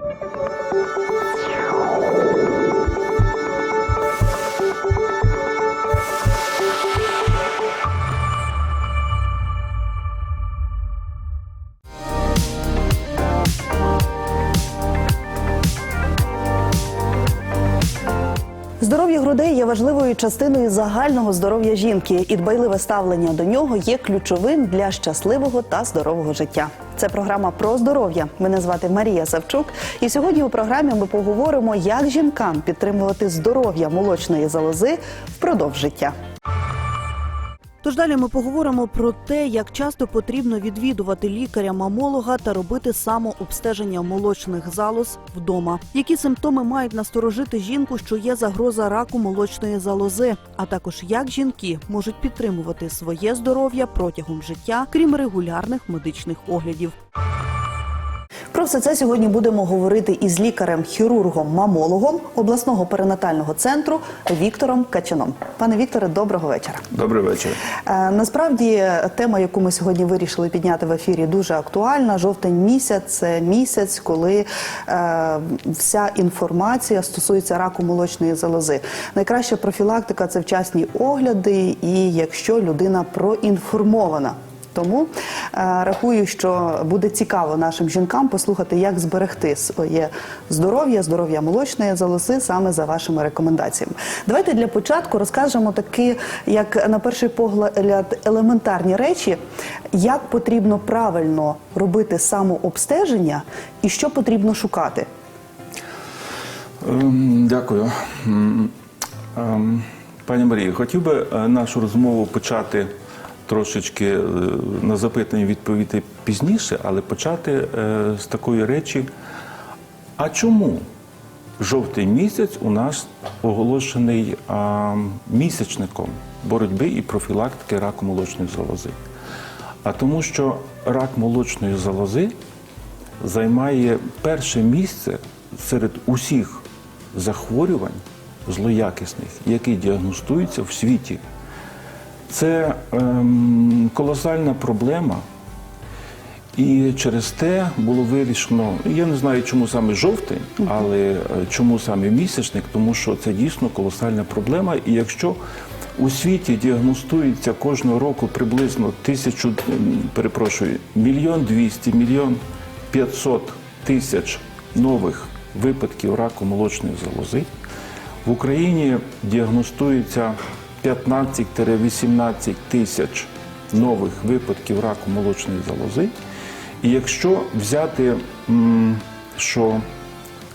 Здоров'я важливою частиною загального здоров'я жінки, і дбайливе ставлення до нього є ключовим для щасливого та здорового життя. Це програма про здоров'я. Мене звати Марія Савчук. І сьогодні у програмі ми поговоримо, як жінкам підтримувати здоров'я молочної залози впродовж життя. Тож далі ми поговоримо про те, як часто потрібно відвідувати лікаря-мамолога та робити самообстеження молочних залоз вдома. Які симптоми мають насторожити жінку, що є загроза раку молочної залози, а також як жінки можуть підтримувати своє здоров'я протягом життя, крім регулярних медичних оглядів. Про все це сьогодні будемо говорити із лікарем-хірургом-мамологом обласного перинатального центру Віктором Качаном. Пане Вікторе, доброго вечора. Добрий вечір. Е, Насправді тема, яку ми сьогодні вирішили підняти в ефірі, дуже актуальна. Жовтень місяць це місяць, коли е, вся інформація стосується раку молочної залози. Найкраща профілактика це вчасні огляди, і якщо людина проінформована. Тому е, рахую, що буде цікаво нашим жінкам послухати, як зберегти своє здоров'я, здоров'я молочної залози саме за вашими рекомендаціями. Давайте для початку розкажемо такі, як на перший погляд, елементарні речі, як потрібно правильно робити самообстеження і що потрібно шукати. Ем, Дякую. Ем, Пані Марії, хотів би е, нашу розмову почати трошечки е, на запитання відповісти пізніше, але почати е, з такої речі. А чому жовтий місяць у нас оголошений місячником боротьби і профілактики раку молочної залози? А тому, що рак молочної залози займає перше місце серед усіх захворювань злоякісних, які діагностуються в світі. Це ем, колосальна проблема, і через те було вирішено, я не знаю, чому саме жовтень, але е, чому саме місячник, тому що це дійсно колосальна проблема. І якщо у світі діагностується кожного року приблизно тисячу, перепрошую, мільйон двісті, мільйон п'ятсот тисяч нових випадків раку молочної залози, в Україні діагностується 15-18 тисяч нових випадків раку молочної залози. І якщо взяти, що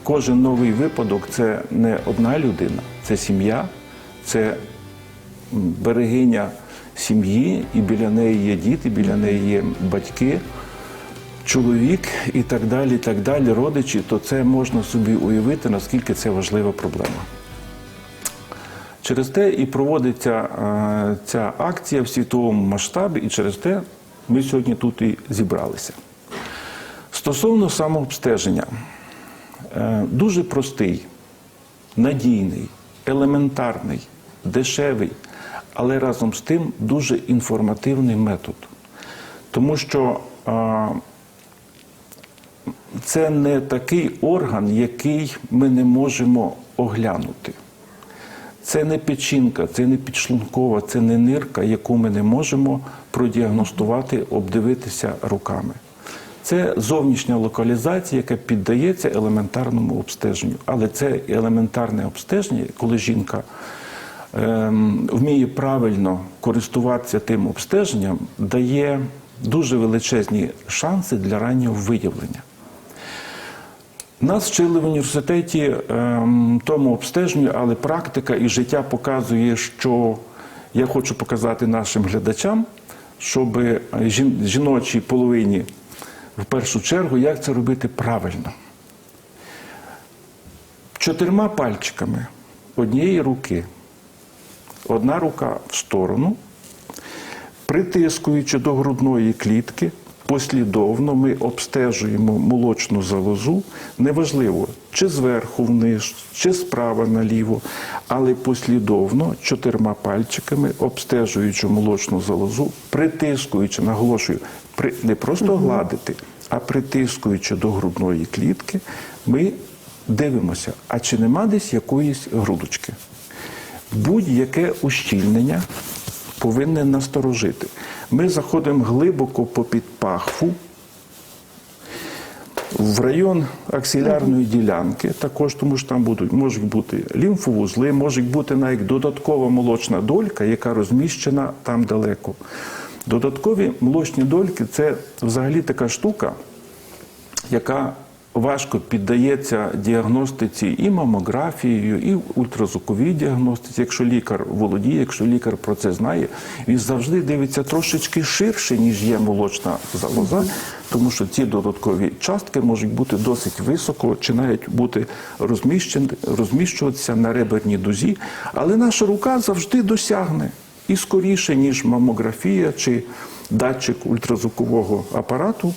кожен новий випадок це не одна людина, це сім'я, це берегиня сім'ї, і біля неї є діти, біля неї є батьки, чоловік і так далі, так далі, родичі, то це можна собі уявити, наскільки це важлива проблема. Через те і проводиться е, ця акція в світовому масштабі, і через те ми сьогодні тут і зібралися. Стосовно самообстеження, е, дуже простий, надійний, елементарний, дешевий, але разом з тим дуже інформативний метод. Тому що е, це не такий орган, який ми не можемо оглянути. Це не печінка, це не підшлункова, це не нирка, яку ми не можемо продіагностувати, обдивитися руками. Це зовнішня локалізація, яка піддається елементарному обстеженню. Але це елементарне обстеження, коли жінка ем, вміє правильно користуватися тим обстеженням, дає дуже величезні шанси для раннього виявлення. Нас вчили в університеті ем, тому обстеженню, але практика і життя показує, що я хочу показати нашим глядачам, щоб жіночій половині в першу чергу, як це робити правильно. Чотирма пальчиками однієї руки, одна рука в сторону, притискуючи до грудної клітки, послідовно ми обстежуємо молочну залозу. Неважливо, чи зверху вниз, чи справа наліво, але послідовно чотирма пальчиками обстежуючи молочну залозу, притискуючи, наголошую, при, не просто гладити, а притискуючи до грудної клітки, ми дивимося, а чи нема десь якоїсь грудочки. Будь-яке ущільнення повинне насторожити. Ми заходимо глибоко попід пахву, в район аксилярної ділянки, також тому що там будуть, можуть бути лімфовузли, можуть бути навіть додаткова молочна долька, яка розміщена там далеко. Додаткові молочні дольки це взагалі така штука, яка важко піддається діагностиці і мамографією, і ультразвуковій діагностиці. Якщо лікар володіє, якщо лікар про це знає, він завжди дивиться трошечки ширше, ніж є молочна залоза, тому що ці додаткові частки можуть бути досить високо, чи навіть бути розміщені, розміщуватися на реберній дузі. Але наша рука завжди досягне і скоріше, ніж мамографія чи датчик ультразвукового апарату,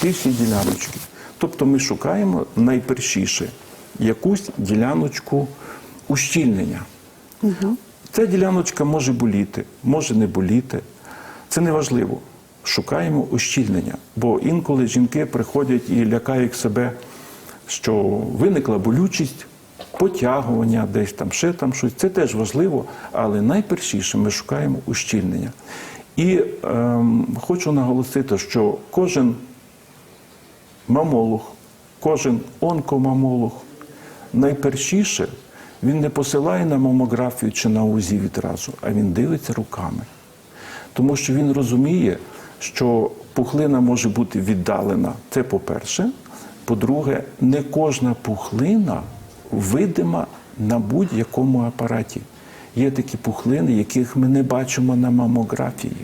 ті всі діляночки. Тобто ми шукаємо найпершіше якусь діляночку ущільнення. Ця діляночка може боліти, може не боліти. Це не важливо. Шукаємо ущільнення. Бо інколи жінки приходять і лякають себе, що виникла болючість, потягування, десь там ще там щось. Це теж важливо, але найпершіше ми шукаємо ущільнення. І ем, хочу наголосити, що кожен мамолог, кожен онкомамолог найпершіше він не посилає на мамографію чи на УЗІ відразу, а він дивиться руками. Тому що він розуміє, що пухлина може бути віддалена. Це по-перше. По-друге, не кожна пухлина видима на будь-якому апараті. Є такі пухлини, яких ми не бачимо на мамографії.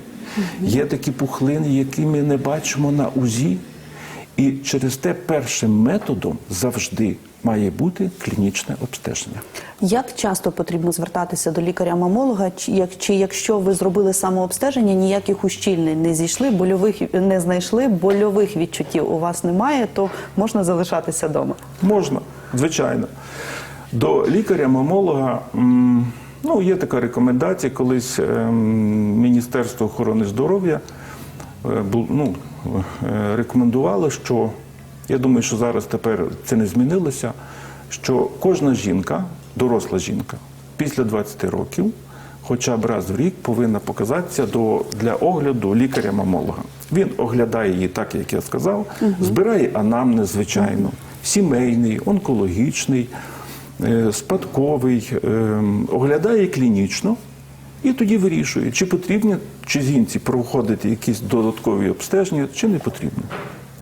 Є такі пухлини, які ми не бачимо на УЗІ. І через те першим методом завжди має бути клінічне обстеження. Як часто потрібно звертатися до лікаря-мамолога, чи, як, чи якщо ви зробили самообстеження, ніяких ущільнень не зійшли, больових не знайшли, больових відчуттів у вас немає, то можна залишатися вдома. Можна, звичайно. До лікаря-мамолога ну, є така рекомендація, колись ем, Міністерство охорони здоров'я е, ну, е, рекомендувало, що я думаю, що зараз тепер це не змінилося, що кожна жінка, доросла жінка, після 20 років, хоча б раз в рік повинна показатися до, для огляду лікаря-мамолога. Він оглядає її так, як я сказав, збирає анамнез, звичайно, сімейний, онкологічний, е, спадковий, е, оглядає клінічно і тоді вирішує, чи потрібні чи жінці проходити якісь додаткові обстеження, чи не потрібно.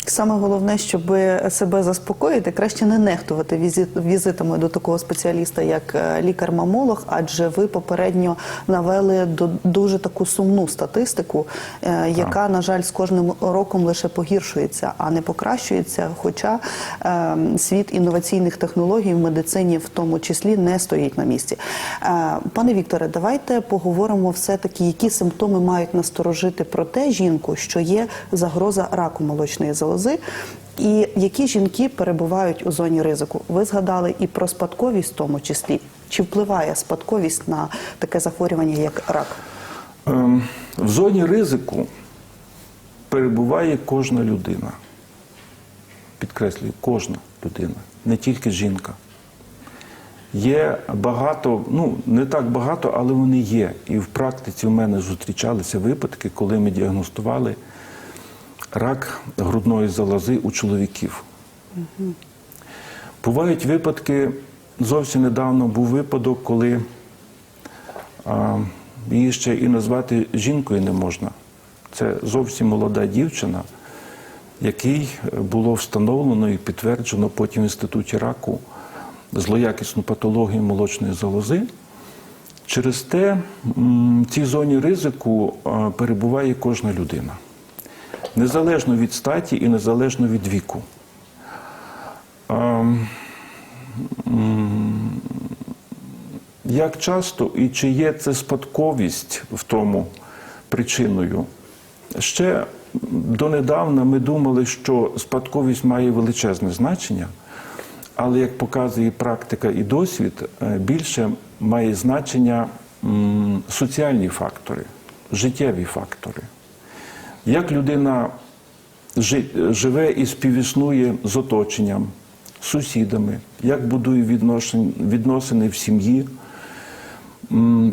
Саме головне, щоб себе заспокоїти, краще не нехтувати візит, візитами до такого спеціаліста, як е, лікар-мамолог, адже ви попередньо навели до дуже таку сумну статистику, е, яка, на жаль, з кожним роком лише погіршується, а не покращується. Хоча е, світ інноваційних технологій в медицині, в тому числі, не стоїть на місці. Е, пане Вікторе, давайте поговоримо все-таки, які симптоми мають насторожити про те жінку, що є загроза раку молочної залози. І які жінки перебувають у зоні ризику? Ви згадали і про спадковість, в тому числі. Чи впливає спадковість на таке захворювання, як рак? Ем, В зоні ризику перебуває кожна людина. Підкреслюю, кожна людина, не тільки жінка. Є багато, ну не так багато, але вони є. І в практиці у мене зустрічалися випадки, коли ми діагностували рак грудної залози у чоловіків. Бувають випадки, зовсім недавно був випадок, коли а, її ще і назвати жінкою не можна. Це зовсім молода дівчина, якій було встановлено і підтверджено потім в інституті раку злоякісну патологію молочної залози. Через те в цій зоні ризику перебуває кожна людина. Незалежно від статі і незалежно від віку. А, як часто і чи є це спадковість в тому причиною? Ще донедавна ми думали, що спадковість має величезне значення, але як показує практика і досвід, е, більше має значення соціальні фактори, життєві фактори. Як людина живе і співіснує з оточенням, сусідами, як будує відносини в сім'ї,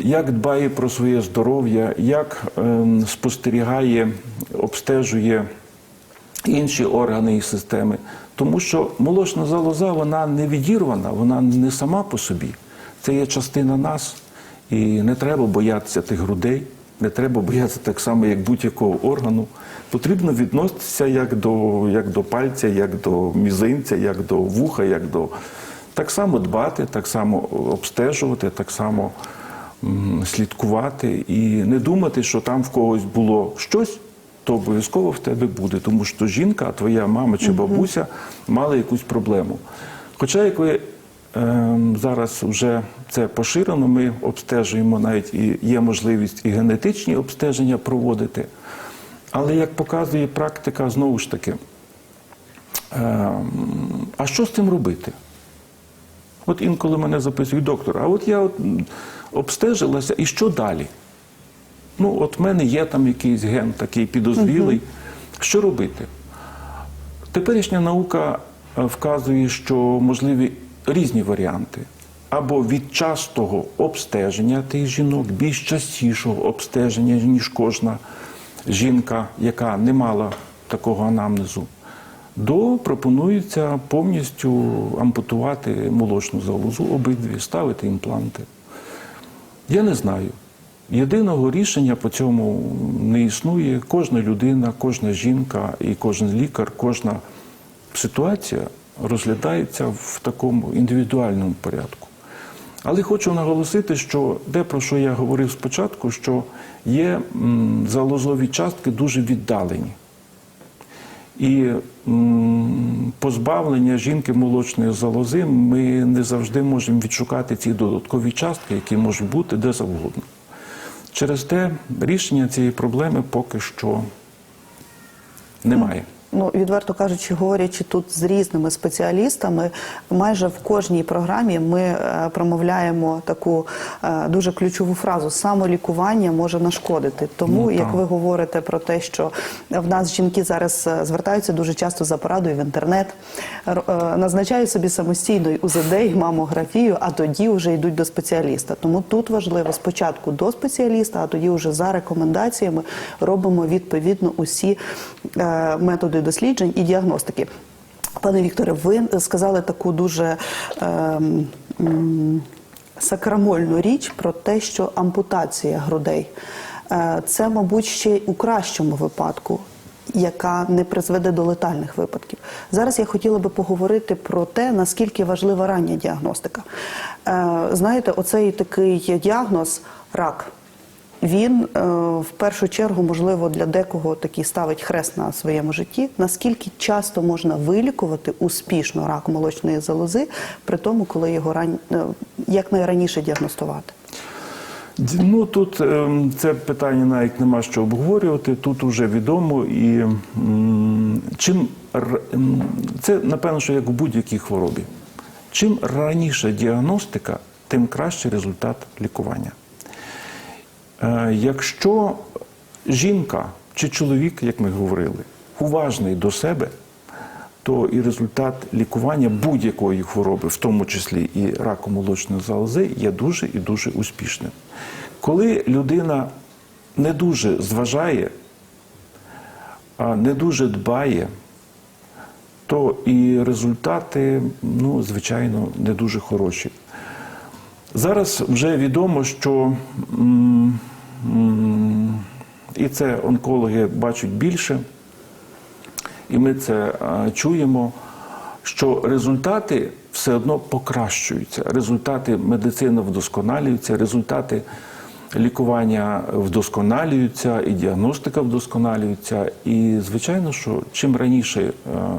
як дбає про своє здоров'я, як ем, спостерігає, обстежує інші органи і системи. Тому що молочна залоза вона не відірвана, вона не сама по собі. Це є частина нас. І не треба боятися тих грудей, не треба боятися так само, як будь-якого органу. Потрібно відноситися як до, як до пальця, як до мізинця, як до вуха, як до. Так само дбати, так само обстежувати, так само м, слідкувати і не думати, що там в когось було щось, то обов'язково в тебе буде, тому що жінка, твоя мама чи бабуся мали якусь проблему. Хоча, як ви зараз вже це поширено, ми обстежуємо навіть і є можливість і генетичні обстеження проводити. Але як показує практика, знову ж таки, ем, а що з цим робити? От інколи мене записують доктор, а от я от обстежилася, і що далі? Ну, от в мене є там якийсь ген такий підозрілий. Що робити? Теперішня наука е, вказує, що можливі різні варіанти. Або від частого обстеження тих жінок, більш частішого обстеження, ніж кожна жінка, яка не мала такого анамнезу, до пропонується повністю ампутувати молочну залозу, обидві, ставити імпланти. Я не знаю. Єдиного рішення по цьому не існує. Кожна людина, кожна жінка і кожен лікар, кожна ситуація розглядається в такому індивідуальному порядку. Але хочу наголосити, що те, про що я говорив спочатку, що є залозові частки дуже віддалені. І позбавлення жінки молочної залози ми не завжди можемо відшукати ці додаткові частки, які можуть бути де завгодно. Через те рішення цієї проблеми поки що немає. Ну, відверто кажучи, говорячи тут з різними спеціалістами, майже в кожній програмі ми е, промовляємо таку е, дуже ключову фразу самолікування може нашкодити. Тому, Ну, як ви говорите про те, що в нас жінки зараз е, звертаються дуже часто за порадою в інтернет, назначають собі самостійно УЗД, і мамографію, а тоді вже йдуть до спеціаліста. Тому тут важливо спочатку до спеціаліста, а тоді вже за рекомендаціями робимо відповідно усі е, методи досліджень і діагностики. Пане Вікторе, ви сказали таку дуже м, сакрамольну річ про те, що ампутація грудей е, це, мабуть, ще й у кращому випадку. Яка не призведе до летальних випадків. Зараз я хотіла би поговорити про те, наскільки важлива рання діагностика. Е, знаєте, оцей такий діагноз рак. Він е, в першу чергу, можливо, для декого такий ставить хрест на своєму житті. Наскільки часто можна вилікувати успішно рак молочної залози, при тому, коли його ран... е, якнайраніше діагностувати? Ну тут ем, це питання навіть нема що обговорювати. Тут уже відомо і чим це напевно, що як у будь-якій хворобі. Чим раніше діагностика, тим кращий результат лікування. Е, Якщо жінка чи чоловік, як ми говорили, уважний до себе, то і результат лікування будь-якої хвороби, в тому числі і раку молочної залози, є дуже і дуже успішним. Коли людина не дуже зважає, а не дуже дбає, то і результати, ну, звичайно, не дуже хороші. Зараз вже відомо, що і це онкологи бачать більше, і ми це чуємо, що результати все одно покращуються. Результати медицини вдосконалюються, результати лікування вдосконалюються, і діагностика вдосконалюється. І звичайно, що чим раніше е,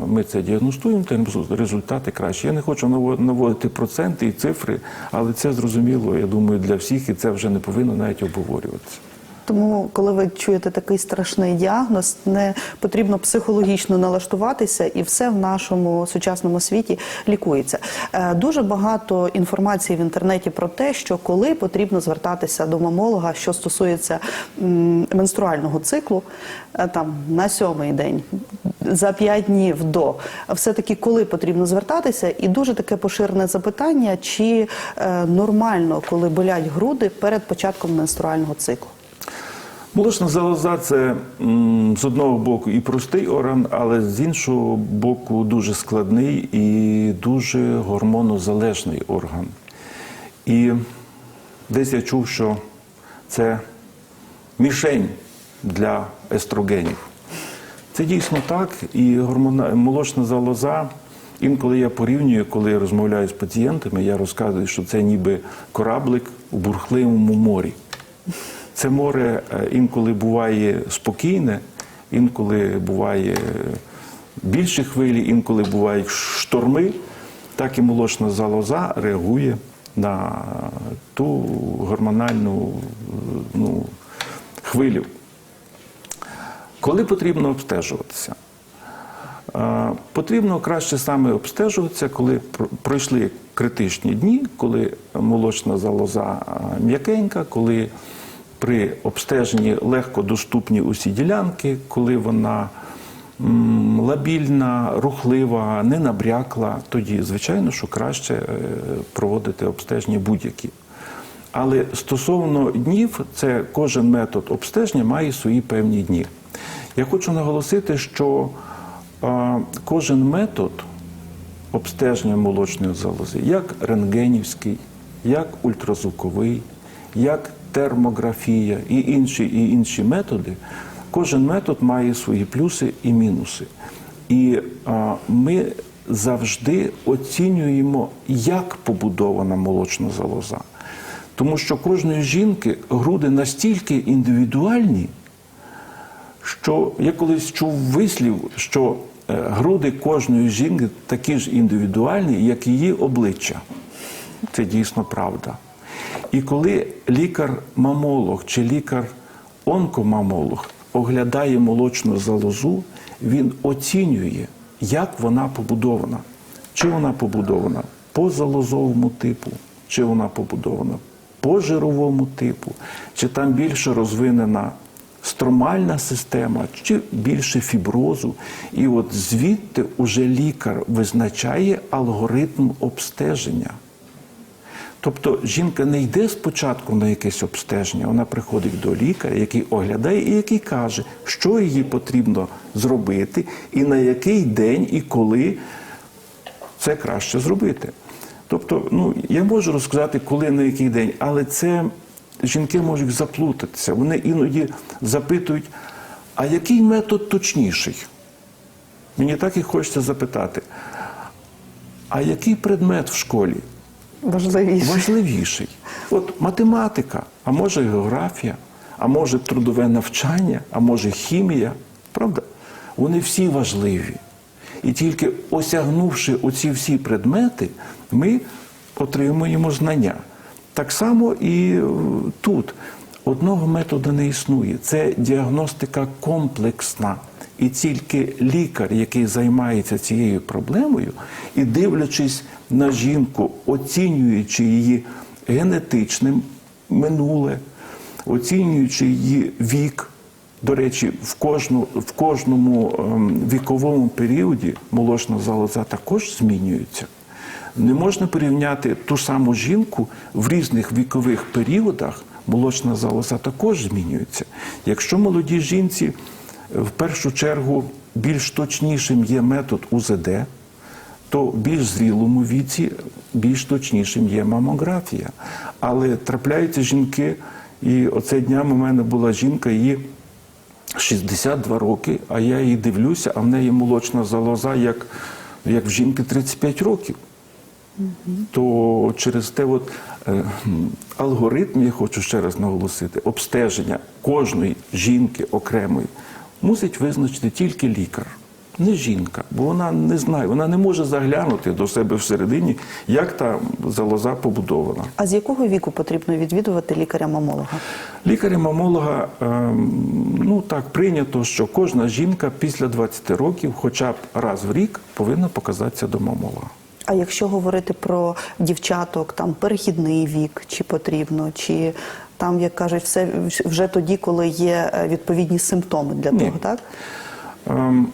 ми це діагностуємо, тим результати краще. Я не хочу наво- наводити проценти і цифри, але це зрозуміло, я думаю, для всіх, і це вже не повинно навіть обговорюватися. Тому, коли ви чуєте такий страшний діагноз, не потрібно психологічно налаштуватися, і все в нашому сучасному світі лікується. Е, Дуже багато інформації в інтернеті про те, що коли потрібно звертатися до мамолога, що стосується менструального циклу, е, там на сьомий день, за п'ять днів до все таки, коли потрібно звертатися, і дуже таке поширене запитання, чи е, нормально, коли болять груди перед початком менструального циклу. Молочна залоза це з одного боку і простий орган, але з іншого боку дуже складний і дуже гормонозалежний орган. І десь я чув, що це мішень для естрогенів. Це дійсно так, і гормона... молочна залоза. Інколи я порівнюю, коли я розмовляю з пацієнтами, я розказую, що це ніби кораблик у бурхливому морі. Це море е, інколи буває спокійне, інколи буває більше хвилі, інколи бувають шторми. Так і молочна залоза реагує на ту гормональну е, ну, хвилю. Коли потрібно обстежуватися? Е, Потрібно краще саме обстежуватися, коли пройшли критичні дні, коли молочна залоза е, м'якенька, коли при обстеженні легко доступні усі ділянки, коли вона лабільна, рухлива, не набрякла, тоді, звичайно, що краще е, проводити обстеження будь-які. Але стосовно днів, це кожен метод обстеження має свої певні дні. Я хочу наголосити, що кожен метод обстеження молочної залози, як рентгенівський, як ультразвуковий, як термографія і інші, і інші методи, кожен метод має свої плюси і мінуси. І е, ми завжди оцінюємо, як побудована молочна залоза. Тому що кожної жінки груди настільки індивідуальні, що я колись чув вислів, що е, груди кожної жінки такі ж індивідуальні, як її обличчя. Це дійсно правда. І коли лікар-мамолог чи лікар-онкомамолог оглядає молочну залозу, він оцінює, як вона побудована. Чи вона побудована по залозовому типу, чи вона побудована по жировому типу, чи там більше розвинена стромальна система, чи більше фіброзу. І от звідти уже лікар визначає алгоритм обстеження. Тобто жінка не йде спочатку на якесь обстеження, вона приходить до лікаря, який оглядає і який каже, що їй потрібно зробити, і на який день і коли це краще зробити. Тобто, ну я можу розказати, коли на який день, але це жінки можуть заплутатися. Вони іноді запитують, а який метод точніший? Мені так і хочеться запитати, а який предмет в школі Важливіше. важливіший? От математика, а може географія, а може трудове навчання, а може хімія. Правда? Вони всі важливі. І тільки осягнувши оці всі предмети, ми отримуємо знання. Так само і е, тут одного методу не існує. Це діагностика комплексна. І тільки лікар, який займається цією проблемою, і дивлячись на жінку, оцінюючи її генетичне минуле, оцінюючи її вік, до речі, в, кожну, в кожному ем, віковому періоді молочна залоза також змінюється. Не можна порівняти ту саму жінку в різних вікових періодах. Молочна залоза також змінюється. Якщо молодій жінці в першу чергу більш точнішим є метод УЗД, то в більш зрілому віці більш точнішим є мамографія. Але трапляються жінки, і оце днями у мене була жінка, її 62 роки, а я її дивлюся, а в неї молочна залоза, як, як в жінки 35 років. То через те от, е, алгоритм, я хочу ще раз наголосити, обстеження кожної жінки окремої мусить визначити тільки лікар. не жінка, бо вона не знає, вона не може заглянути до себе всередині, як та залоза побудована. А з якого віку потрібно відвідувати лікаря-мамолога? Лікаря-мамолога, ем, ну так прийнято, що кожна жінка після 20 років, хоча б раз в рік, повинна показатися до мамолога. А якщо говорити про дівчаток, там перехідний вік, чи потрібно, чи там, як кажуть, все вже тоді, коли є е, відповідні симптоми для Ні. того, так? Ем,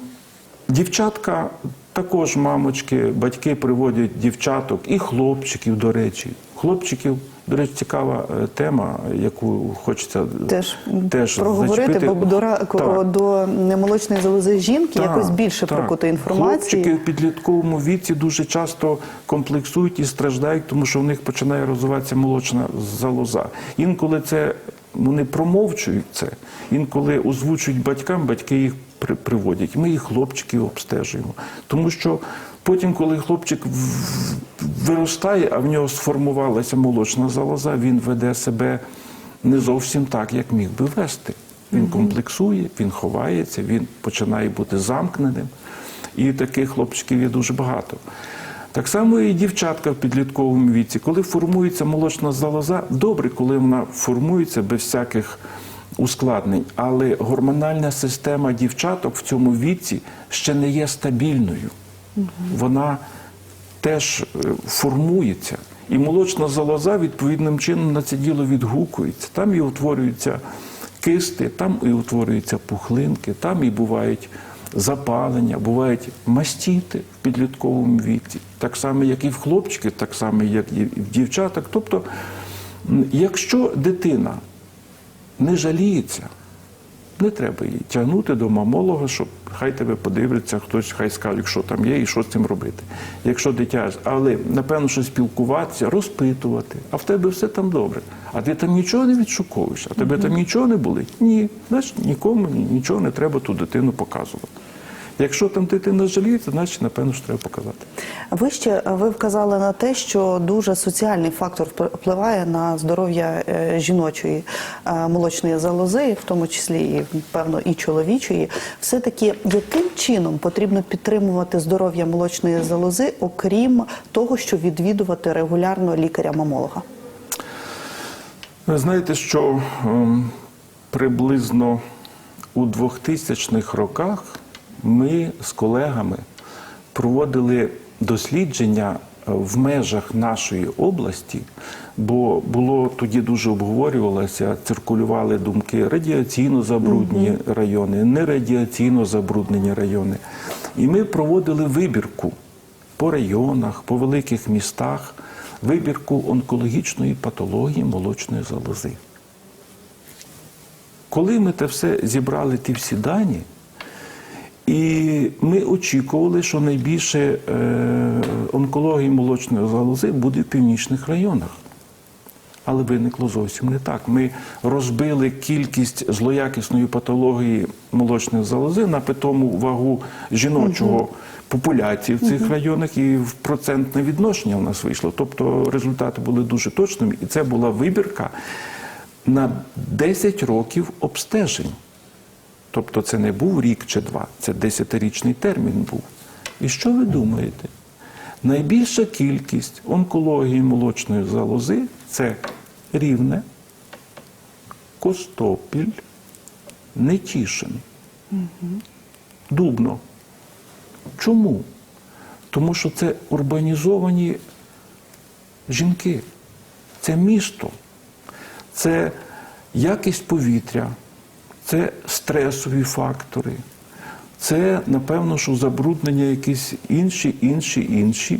Дівчатка також мамочки, батьки приводять дівчаток і хлопчиків, до речі. Хлопчиків, до речі, цікава е, тема, яку хочеться Теж, теж проговорити, зачепити. бо до, Так. до немолочної залози жінки Так, якось більше так. прокути інформації. Хлопчики в підлітковому віці дуже часто комплексують і страждають, тому що в них починає розвиватися молочна залоза. Інколи це вони промовчують це, інколи озвучують батькам, батьки їх при- приводять. Ми їх хлопчиків обстежуємо. Тому що потім, коли хлопчик виростає, а в нього сформувалася молочна залоза, він веде себе не зовсім так, як міг би вести. Він комплексує, він ховається, він починає бути замкненим. І таких хлопчиків є дуже багато. Так само і дівчатка в підлітковому віці, коли формується молочна залоза, добре, коли вона формується без всяких ускладнень, але гормональна система дівчаток в цьому віці ще не є стабільною. Вона теж е, формується. І молочна залоза відповідним чином на це діло відгукується. Там і утворюються кисти, там і утворюються пухлинки, там і бувають запалення, бувають мастіти в підлітковому віці, так само, як і в хлопчиків, так само, як і в дівчаток. Тобто, якщо дитина не жаліється, не треба її тягнути до мамолога, щоб хай тебе подивляться, хтось хай скаже, що там є і що з цим робити. Якщо дитя, але напевно, що спілкуватися, розпитувати, а в тебе все там добре. А ти там нічого не відшуковуєш, а тебе там нічого не болить? Ні. Значить, нікому нічого не треба ту дитину показувати. Якщо там дитина жаліється, значить, напевно, що треба показати. Ви ще ви вказали на те, що дуже соціальний фактор впливає на здоров'я е, жіночої е, молочної залози, в тому числі і певно і чоловічої. Все таки, яким чином потрібно підтримувати здоров'я молочної залози, окрім того, що відвідувати регулярно лікаря-мамолога? Ви знаєте, що ем, приблизно у 2000-х роках ми з колегами проводили дослідження е, в межах нашої області, бо було тоді дуже обговорювалося, циркулювали думки радіаційно забруднені райони, нерадіаційно забруднені райони. І ми проводили вибірку по районах, по великих містах, вибірку онкологічної патології молочної залози. Коли ми те все зібрали, ті всі дані, і ми очікували, що найбільше е, онкології молочної залози буде в північних районах. Але виникло зовсім не так. Ми розбили кількість злоякісної патології молочної залози на питому вагу жіночого популяції в цих районах, і в процентне відношення в нас вийшло. Тобто результати були дуже точними, і це була вибірка на 10 років обстежень. Тобто це не був рік чи два, це 10-річний термін був. І що ви думаєте? Найбільша кількість онкології молочної залози це рівне, Костопіль, Нетішин, Дубно. Чому? Тому що це урбанізовані жінки, це місто, це якість повітря, це стресові фактори, це, напевно, що забруднення якісь інші, інші, інші.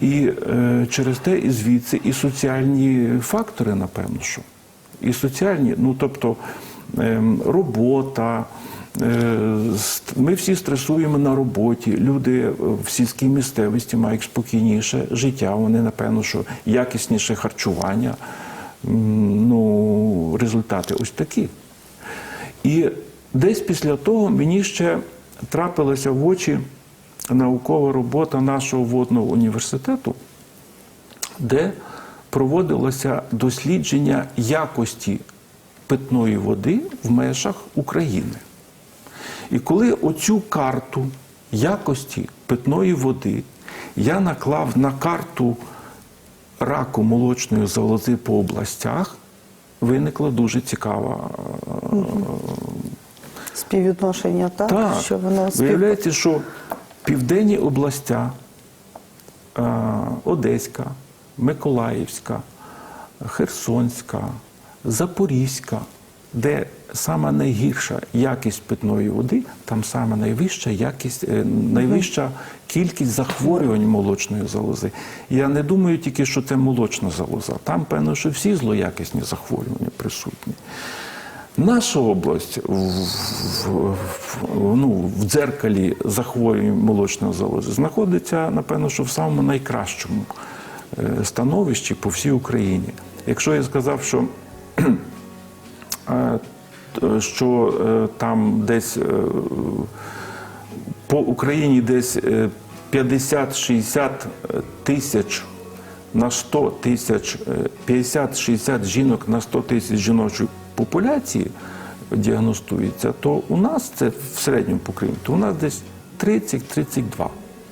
І е, через те і звідси і соціальні фактори, напевно, що. І соціальні, ну тобто ем, робота. е, Ми всі стресуємо на роботі. Люди в сільській місцевості мають спокійніше життя. Вони, напевно, що якісніше харчування. Ну, результати ось такі. І десь після того мені ще трапилася в очі наукова робота нашого водного університету, де проводилося дослідження якості питної води в межах України. І коли оцю карту якості питної води я наклав на карту раку молочної залози по областях, виникла дуже цікава Співвідношення, так? так, Що воно спів... виявляється, що південні областя, е, Одеська, Миколаївська, Херсонська, Запорізька, де сама найгірша якість питної води, там сама найвища якість, е, найвища кількість захворювань молочної залози. Я не думаю тільки, що це молочна залоза. Там, певно, що всі злоякісні захворювання присутні. Наша область в, в, в, ну, в дзеркалі захворювань молочної залози знаходиться, напевно, що в самому найкращому е, становищі по всій Україні. Якщо я сказав, що, що е, там десь е, по Україні десь е, 50-60 тисяч на 100 тисяч, е, 50-60 жінок на 100 тисяч жіночої популяції діагностується, то у нас це в середньому по Україні, то у нас десь 30-32.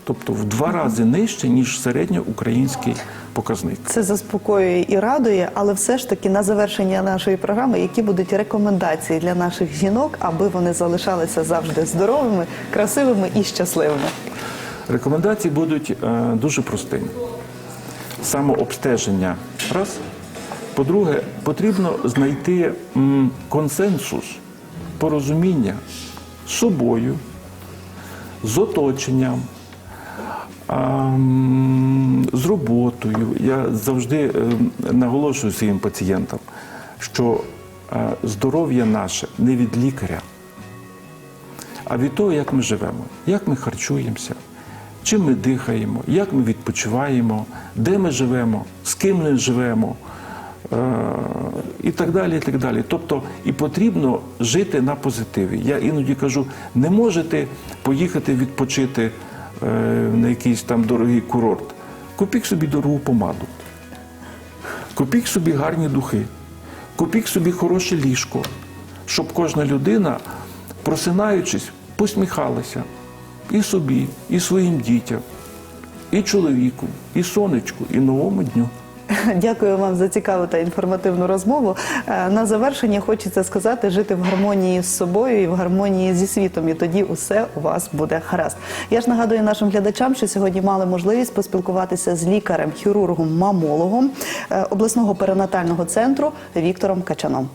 Тобто в два рази нижче, ніж середньоукраїнський показник. Це заспокоює і радує, але все ж таки на завершення нашої програми, які будуть рекомендації для наших жінок, аби вони залишалися завжди здоровими, красивими і щасливими. Рекомендації будуть е, дуже простими. Самообстеження раз. По-друге, потрібно знайти м, консенсус, порозуміння з собою, з оточенням, з роботою. Я завжди е, наголошую своїм пацієнтам, що е, здоров'я наше не від лікаря, а від того, як ми живемо, як ми харчуємося, чим ми дихаємо, як ми відпочиваємо, де ми живемо, з ким ми живемо. е, І так далі, і так далі. Тобто і потрібно жити на позитиві. Я іноді кажу, не можете поїхати відпочити на якийсь там дорогий курорт. Купіть собі дорогу помаду, купіть собі гарні духи, купіть собі хороше ліжко, щоб кожна людина, просинаючись, посміхалася і собі, і своїм дітям, і чоловіку, і сонечку, і новому дню. Дякую вам за цікаву та інформативну розмову. Е, На завершення хочеться сказати жити в гармонії з собою і в гармонії зі світом, і тоді усе у вас буде гаразд. Я ж нагадую нашим глядачам, що сьогодні мали можливість поспілкуватися з лікарем, хірургом, мамологом е, обласного перинатального центру Віктором Качаном.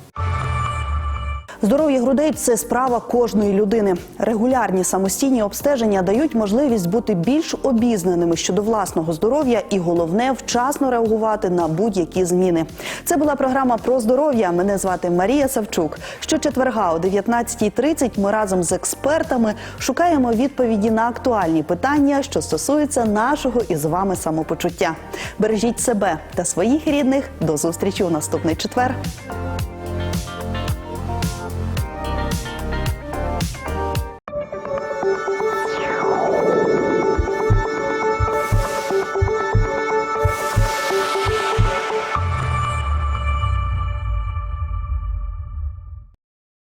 Здоров'я грудей це справа кожної людини. Регулярні самостійні обстеження дають можливість бути більш обізнаними щодо власного здоров'я і головне вчасно реагувати на будь-які зміни. Це була програма про здоров'я. Мене звати Марія Савчук. Щочетверга о 19.30 ми разом з експертами шукаємо відповіді на актуальні питання, що стосуються нашого і з вами самопочуття. Бережіть себе та своїх рідних. До зустрічі у наступний четвер.